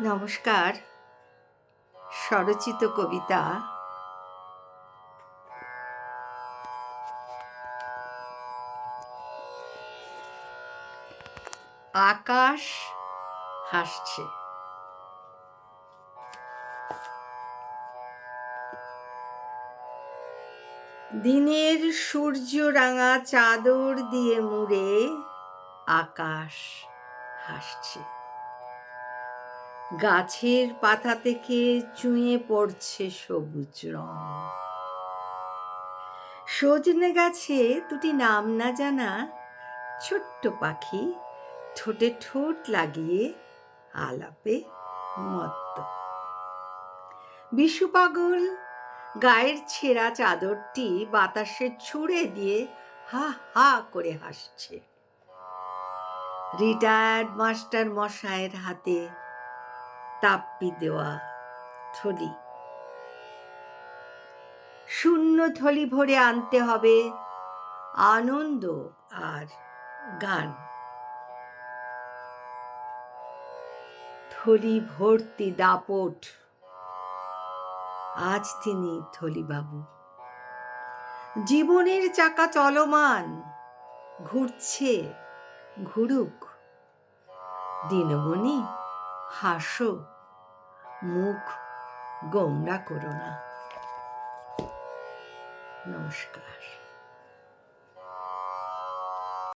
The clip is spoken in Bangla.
নমস্কার। স্বরচিত কবিতা। আকাশ হাসছে। দিনের সূর্য রাঙা চাদর দিয়ে মুড়ে আকাশ হাসছে। গাছের পাতা থেকে চুঁয়ে পড়ছে সবুজ রং। সজনে গাছে দুটি নাম না জানা ছোট্ট পাখি ঠোঁটে ঠোঁট লাগিয়ে আলাপে মত্ত। বিশু পাগল গায়ের ছেঁড়া চাদরটি বাতাসে ছুঁড়ে দিয়ে হা হা করে হাসছে। রিটায়ার্ড মাস্টার মশায়ের হাতে তাপ্পি দেওয়া থলি। শূন্য থলি ভরে আনতে হবে আনন্দ আর গান। থলি ভর্তি দাপট। আজ তিনি থলিবাবু। জীবনের চাকা চলমান, ঘুরছে, ঘুরুক। দিনমণি হাসো মুখ গোমরা করো না। নমস্কার।